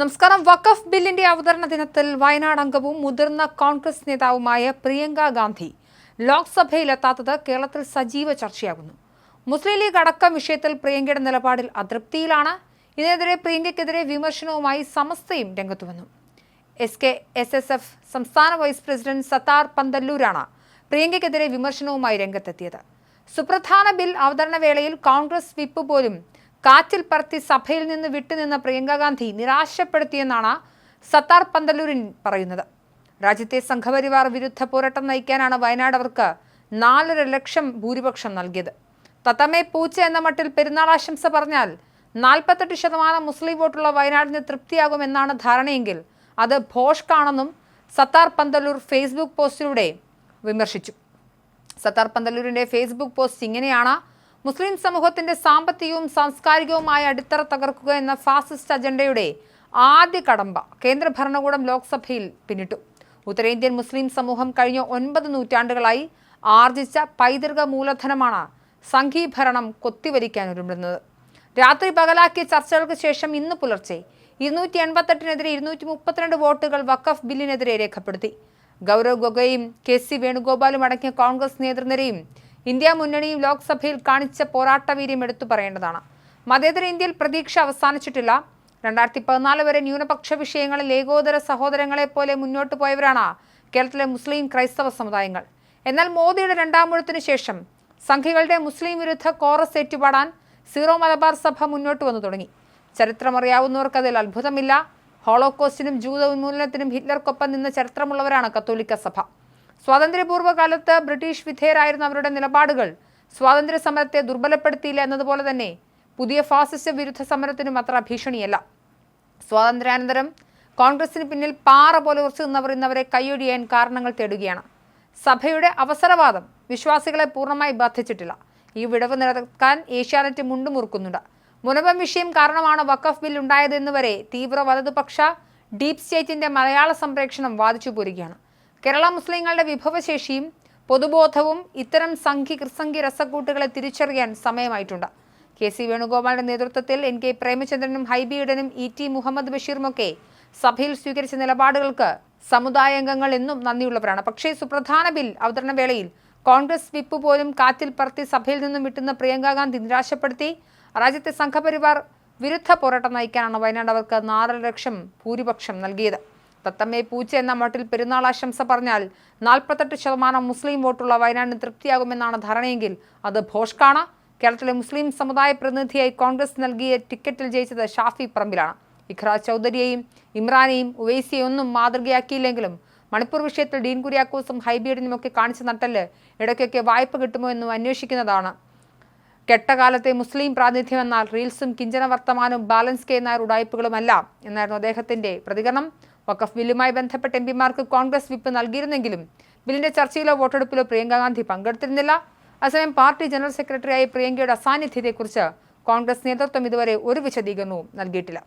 നമസ്കാരം. വഖഫ് ബില്ലിന്റെ അവതരണ ദിനത്തിൽ വയനാട് അംഗവും മുതിർന്ന കോൺഗ്രസ് നേതാവുമായ പ്രിയങ്ക ഗാന്ധി ലോക്സഭയിലെത്താത്തത് കേരളത്തിൽ സജീവ ചർച്ചയാകുന്നു. മുസ്ലിം ലീഗ് അടക്കം വിഷയത്തിൽ പ്രിയങ്കയുടെ നിലപാടിൽ അതൃപ്തിയിലാണ്. ഇതിനെതിരെ പ്രിയങ്കയ്ക്കെതിരെ വിമർശനവുമായി സമസ്തയും രംഗത്തുവന്നു S K S S F സംസ്ഥാന വൈസ് പ്രസിഡന്റ് സത്താർ പന്തല്ലൂരാണ് പ്രിയങ്കയ്ക്കെതിരെ വിമർശനവുമായി രംഗത്തെത്തിയത്. സുപ്രധാന ബിൽ അവതരണ വേളയിൽ കോൺഗ്രസ് വിപ്പ് പോലും കാറ്റിൽ പറത്തി സഭയിൽ നിന്ന് വിട്ടുനിന്ന പ്രിയങ്ക ഗാന്ധി നിരാശപ്പെടുത്തിയെന്നാണ് സത്താർ പന്തലൂരിൻ പറയുന്നത്. രാജ്യത്തെ സംഘപരിവാർ വിരുദ്ധ പോരാട്ടം നയിക്കാനാണ് വയനാട് അവർക്ക് നാലര ലക്ഷം ഭൂരിപക്ഷം നൽകിയത്. തത്തമ്മേ പൂച്ച എന്ന മട്ടിൽ പെരുന്നാൾ ആശംസ പറഞ്ഞാൽ നാൽപ്പത്തെട്ട് ശതമാനം മുസ്ലിം വോട്ടുള്ള വയനാടിന് തൃപ്തിയാകുമെന്നാണ് ധാരണയെങ്കിൽ അത് ഭോഷ്കാണെന്നും സത്താർ പന്തലൂർ ഫേസ്ബുക്ക് പോസ്റ്റിലൂടെ വിമർശിച്ചു. സത്താർ പന്തല്ലൂരിന്റെ ഫേസ്ബുക്ക് പോസ്റ്റ് ഇങ്ങനെയാണ് മുസ്ലിം സമൂഹത്തിന്റെ സാമ്പത്തികവും സാംസ്കാരികവുമായ അടിത്തറ തകർക്കുക എന്ന ഫാസിസ്റ്റ് അജണ്ടയുടെ ആദ്യ കടമ്പ കേന്ദ്ര ഭരണകൂടം ലോക്സഭയിൽ പിന്നിട്ടു. ഉത്തരേന്ത്യൻ മുസ്ലിം സമൂഹം കഴിഞ്ഞ ഒൻപത് നൂറ്റാണ്ടുകളായി ആർജിച്ച പൈതൃക മൂലധനമാണ് സംഘീഭരണം കൊത്തിവരിക്കാൻ ഒരുമ്പുന്നത് രാത്രി പകലാക്കിയ ചർച്ചകൾക്ക് ശേഷം ഇന്ന് പുലർച്ചെ ഇരുന്നൂറ്റി എൺപത്തെട്ടിനെതിരെ ഇരുന്നൂറ്റി മുപ്പത്തിരണ്ട് വോട്ടുകൾ വഖഫ് ബില്ലിനെതിരെ രേഖപ്പെടുത്തി. ഗൗരവ് ഗൊഗോയും കെ സി വേണുഗോപാലും അടങ്ങിയ കോൺഗ്രസ് നേതൃനിരയും ഇന്ത്യ മുന്നണിയും ലോക്സഭയിൽ കാണിച്ച പോരാട്ടവീര്യം എടുത്തു പറയേണ്ടതാണ്. മതേതര ഇന്ത്യയിൽ പ്രതീക്ഷ അവസാനിച്ചിട്ടില്ല. രണ്ടായിരത്തി പതിനാല് വരെ ന്യൂനപക്ഷ വിഷയങ്ങളിൽ ഏകോദര സഹോദരങ്ങളെ പോലെ മുന്നോട്ട് പോയവരാണ് കേരളത്തിലെ മുസ്ലിം ക്രൈസ്തവ സമുദായങ്ങൾ. എന്നാൽ മോദിയുടെ രണ്ടാം മുഴത്തിനു ശേഷം സംഘികളുടെ മുസ്ലിം വിരുദ്ധ കോറസ് ഏറ്റുപാടാൻ സീറോ മലബാർ സഭ മുന്നോട്ട് വന്നു തുടങ്ങി. ചരിത്രമറിയാവുന്നവർക്ക് അതിൽ അത്ഭുതമില്ല. ഹോളോകോസ്റ്റിനും ജൂത ഉന്മൂലനത്തിനും ഹിറ്റ്ലർക്കൊപ്പം നിന്ന ചരിത്രമുള്ളവരാണ് കത്തോലിക്ക സഭ. സ്വാതന്ത്ര്യപൂർവ കാലത്ത് ബ്രിട്ടീഷ് വിധേയരായിരുന്ന അവരുടെ നിലപാടുകൾ സ്വാതന്ത്ര്യ സമരത്തെ ദുർബലപ്പെടുത്തിയില്ല എന്നതുപോലെ തന്നെ പുതിയ ഫാസിസ്റ്റ് വിരുദ്ധ സമരത്തിനും അത്ര ഭീഷണിയല്ല. സ്വാതന്ത്ര്യാനന്തരം കോൺഗ്രസിന് പിന്നിൽ പാറ പോലെ ഉറച്ചു നിന്നവർ ഇന്നവരെ കൈയൊഴിയാൻ കാരണങ്ങൾ തേടുകയാണ്. സഭയുടെ അവസരവാദം വിശ്വാസികളെ പൂർണമായി ബാധിച്ചിട്ടില്ല. ഈ വിടവ് നിലനിർത്താൻ ഏഷ്യാനെറ്റ് മുണ്ടുമുറുക്കുന്നുണ്ട് മുനമ്പം വിഷയം കാരണമാണ് വഖഫ് ബിൽ ഉണ്ടായതെന്ന് വരെ തീവ്ര വലതുപക്ഷ ഡീപ് സ്റ്റേറ്റിന്റെ മലയാള സംപ്രേക്ഷണം വാദിച്ചു പോരുകയാണ് കേരള മുസ്ലിങ്ങളുടെ വിഭവശേഷിയും പൊതുബോധവും ഇത്തരം സംഘി കൃസംഘി രസക്കൂട്ടുകളെ തിരിച്ചറിയാൻ സമയമായിട്ടുണ്ട്. കെ സി വേണുഗോപാലിന്റെ നേതൃത്വത്തിൽ എൻ കെ പ്രേമചന്ദ്രനും ഹൈബിയുടനും ഇ ടി മുഹമ്മദ് ബഷീറുമൊക്കെ സഭയിൽ സ്വീകരിച്ച നിലപാടുകൾക്ക് സമുദായാംഗങ്ങൾ എന്നും നന്ദിയുള്ളവരാണ്. പക്ഷേ സുപ്രധാന ബിൽ അവതരണ വേളയിൽ കോൺഗ്രസ് വിപ്പ് പോലും കാറ്റിൽ പറത്തി സഭയിൽ നിന്നും വിട്ടുന്ന പ്രിയങ്ക ഗാന്ധി നിരാശപ്പെടുത്തി. രാജ്യത്തെ സംഘപരിവാർ വിരുദ്ധ പോരാട്ടം നയിക്കാനാണ് വയനാട് അവർക്ക് നാലര ലക്ഷം ഭൂരിപക്ഷം നൽകിയത്. തത്തമ്മേ പൂച്ച എന്ന മട്ടിൽ പെരുന്നാൾ ആശംസ പറഞ്ഞാൽ നാൽപ്പത്തെട്ട് ശതമാനം മുസ്ലിം വോട്ടുള്ള വയനാടിന് തൃപ്തിയാകുമെന്നാണ് ധാരണയെങ്കിൽ അത് ഭോഷ്കാണ്. കേരളത്തിലെ മുസ്ലിം സമുദായ പ്രതിനിധിയായി കോൺഗ്രസ് നൽകിയ ടിക്കറ്റിൽ ജയിച്ചത് ഷാഫി പറമ്പിലാണ്. ഇഖ്ര ചൗധരിയെയും ഇമ്രാനെയും ഉവൈസിയെയും ഒന്നും മാതൃകയാക്കിയില്ലെങ്കിലും മണിപ്പൂർ വിഷയത്തിൽ ഡീൻ കുര്യാക്കോസും ഹൈബീഡിനുമൊക്കെ കാണിച്ച നട്ടൽ ഇടയ്ക്കൊക്കെ വായ്പ കിട്ടുമോ എന്നും അന്വേഷിക്കുന്നതാണ്. കെട്ടകാലത്തെ മുസ്ലിം പ്രാതിനിധ്യം എന്നാൽ റീൽസും കിഞ്ചന വർത്തമാനവും ബാലൻസ് കെ നായർ ഉടായ്പകളുമല്ല എന്നായിരുന്നു അദ്ദേഹത്തിന്റെ പ്രതികരണം. വഖഫ് ബില്ലുമായി ബന്ധപ്പെട്ട് എം പിമാർക്ക് കോൺഗ്രസ് വിപ്പ് നൽകിയിരുന്നെങ്കിലും ബില്ലിന്റെ ചർച്ചയിലോ വോട്ടെടുപ്പിലോ പ്രിയങ്ക ഗാന്ധി പങ്കെടുത്തിരുന്നില്ല. അസമയം പാർട്ടി ജനറൽ സെക്രട്ടറിയായി പ്രിയങ്കയുടെ അസാന്നിധ്യത്തെക്കുറിച്ച് കോൺഗ്രസ് നേതൃത്വം ഇതുവരെ ഒരു വിശദീകരണവും നൽകിയിട്ടില്ല.